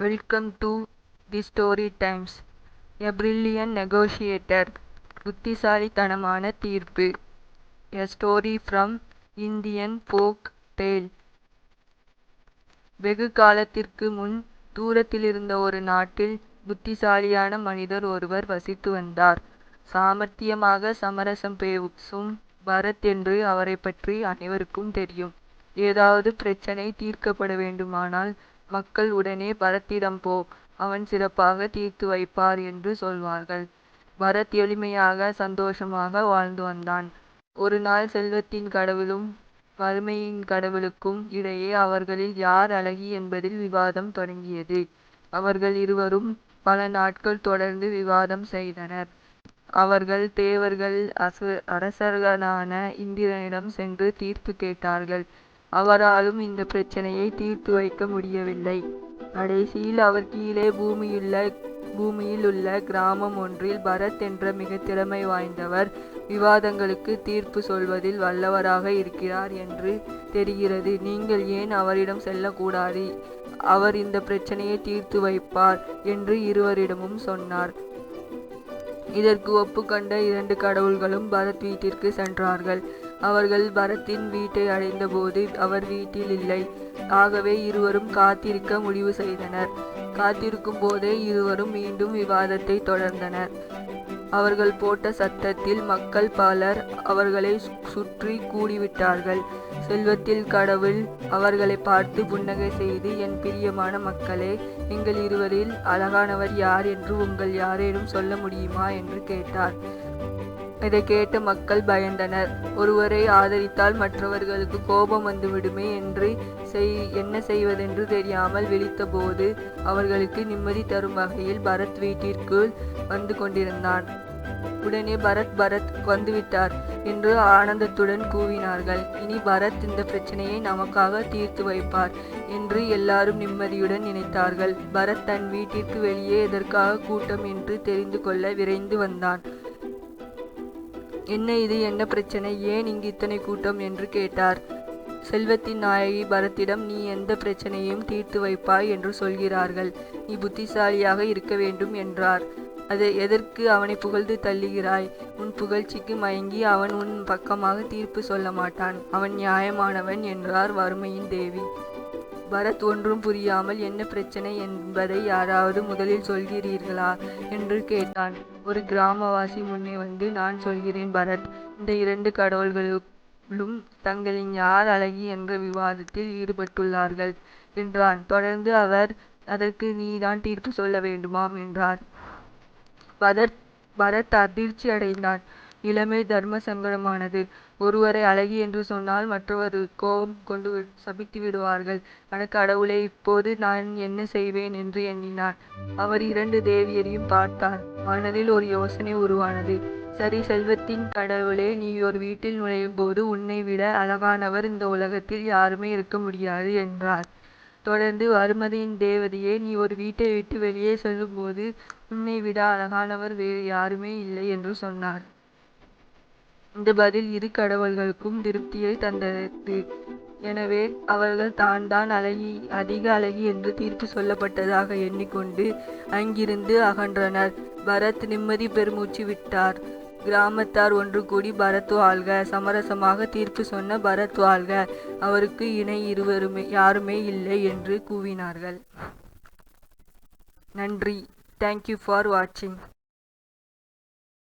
Welcome to the story times a brilliant negotiator புத்திசாலித்தனமான தீர்ப்பு. A story from Indian folk tale வெகு காலத்திற்கு முன் தூரத்திலிருந்த ஒரு நாட்டில் புத்திசாலியான மனிதர் ஒருவர் வசித்து வந்தார். சாமர்த்தியமாக சமரசம் பேசும் பரத் என்று அவரை பற்றி அனைவருக்கும் தெரியும். ஏதாவது பிரச்சனை தீர்க்கப்பட வேண்டுமானால் மக்கள் உடனே பரத்திடம் போ அவன் சிறப்பாக தீர்த்து வைப்பார் என்று சொல்வார்கள். பரத் எளிமையாக சந்தோஷமாக வாழ்ந்து வந்தான். ஒரு நாள் செல்வத்தின் கடவுளும் வறுமையின் கடவுளுக்கும் இடையே அவர்களில் யார் அழகி என்பதில் விவாதம் தொடங்கியது. அவர்கள் இருவரும் பல நாட்கள் தொடர்ந்து விவாதம் செய்தனர். அவர்கள் தேவர்கள் அச அரசர்களான இந்திரனிடம் சென்று தீர்ப்பு கேட்டார்கள். அவராலும் இந்த பிரச்சனையை தீர்த்து வைக்க முடியவில்லை. கடைசியில் அவர் கீழே பூமியுள்ள பூமியில் உள்ள கிராமம் ஒன்றில் பரத் என்ற மிக திறமை வாய்ந்தவர் விவாதங்களுக்கு தீர்ப்பு சொல்வதில் வல்லவராக இருக்கிறார் என்று தெரிகிறது. நீங்கள் ஏன் அவரிடம் செல்லக்கூடாது? அவர் இந்த பிரச்சனையை தீர்த்து வைப்பார் என்று இருவரிடமும் சொன்னார். இதற்கு ஒப்புக்கொண்ட இரண்டு கடவுள்களும் பரத் வீட்டிற்கு சென்றார்கள். அவர்கள் பரத்தின் வீட்டை அடைந்தபோது அவர் வீட்டில் இல்லை. ஆகவே இருவரும் காத்திருக்க முடிவு செய்தனர். காத்திருக்கும் போதே இருவரும் மீண்டும் விவாதத்தை தொடர்ந்தனர். அவர்கள் போட்ட சத்தத்தில் மக்கள் பலர் அவர்களை சுற்றி கூடிவிட்டார்கள். செல்வத்தில் கடவுள் அவர்களை பார்த்து புன்னகை செய்து என் பிரியமான மக்களே எங்கள் இருவரில் அழகானவர் யார் என்று உங்கள் யாரேனும் சொல்ல முடியுமா? என்று கேட்டார். இதை கேட்ட மக்கள் பயந்தனர். ஒருவரை ஆதரித்தால் மற்றவர்களுக்கு கோபம் வந்துவிடுமே என்று செய் என்ன செய்வதென்று தெரியாமல் விழித்தபோது அவர்களுக்கு நிம்மதி தரும் வகையில் பரத் வீட்டிற்குள் வந்து கொண்டிருந்தான். உடனே பரத் பரத் வந்துவிட்டார் என்று ஆனந்தத்துடன் கூவினார்கள். இனி பரத் இந்த பிரச்சனையை நமக்காக தீர்த்து வைப்பார் என்று எல்லாரும் நிம்மதியுடன் நினைத்தார்கள். பரத் தன் வீட்டிற்கு வெளியே எதற்காக கூட்டம் என்று தெரிந்து கொள்ள விரைந்து வந்தான். என்ன இது என்ன பிரச்சனை? ஏன் இங்கு இத்தனை கூட்டம்? என்று கேட்டார். செல்வத்தின் நாயகி பரத்திடம் நீ எந்த பிரச்சனையும் தீர்த்து வைப்பாய் என்று சொல்கிறார்கள். நீ புத்திசாலியாக இருக்க வேண்டும் என்றார். அது எதற்கு அவனை புகழ்ந்து தள்ளுகிறாய்? உன் புகழ்ச்சிக்கு மயங்கி அவன் உன் பக்கமாக தீர்ப்பு சொல்ல மாட்டான். அவன் நியாயமானவன் என்றார் வறுமையின் தேவி. பரத் ஒன்றும் புரியாமல் என்ன பிரச்சனை என்பதை யாராவது முதலில் சொல்கிறீர்களா? என்று கேட்டான். ஒரு கிராமவாசி முன்னே வந்து நான் சொல்கிறேன் பரத். இந்த இரண்டு கடவுள்களும் தங்களின் யார் அழகி என்ற விவாதத்தில் ஈடுபட்டுள்ளார்கள் என்றான். தொடர்ந்து அவர் அதற்கு நீதான் தீர்ப்பு சொல்ல வேண்டுமாம் என்றார். பரத் பரத் அதிர்ச்சி அடைந்தான் இளமை தர்ம சங்கடமானது. ஒருவரை அழகி என்று சொன்னால் மற்றவர் கோபம் கொண்டு சபித்து விடுவார்கள். அட கடவுளே இப்போது நான் என்ன செய்வேன் என்று எண்ணினார். அவர் இரண்டு தேவியரையும் பார்த்தார். மனதில் ஒரு யோசனை உருவானது. சரி செல்வத்தின் கடவுளே நீ ஒரு வீட்டில் நுழையும் போது உன்னை விட அழகானவர் இந்த உலகத்தில் யாருமே இருக்க முடியாது என்றார். தொடர்ந்து வருமதியின் தேவதையே நீ ஒரு வீட்டை விட்டு வெளியே செல்லும்போது உன்னை விட அழகானவர் வேறு யாருமே இல்லை என்று சொன்னார். இந்த பதில் இரு கடவுள்களுக்கும் திருப்தியை தந்தது. எனவே அவர்கள் தான் தான் அழகி அதிக அழகி என்று தீர்ப்பு சொல்லப்பட்டதாக எண்ணிக்கொண்டு அங்கிருந்து அகன்றனர். பரத் நிம்மதி பெருமூச்சு விட்டார். கிராமத்தார் ஒன்று கூடி பரத் வாழ்க. சமரசமாக தீர்ப்பு சொன்ன பரத் வாழ்க. அவருக்கு இணை இருவருமே யாருமே இல்லை என்று கூவினார்கள். நன்றி. தேங்க்யூ ஃபார் வாட்சிங்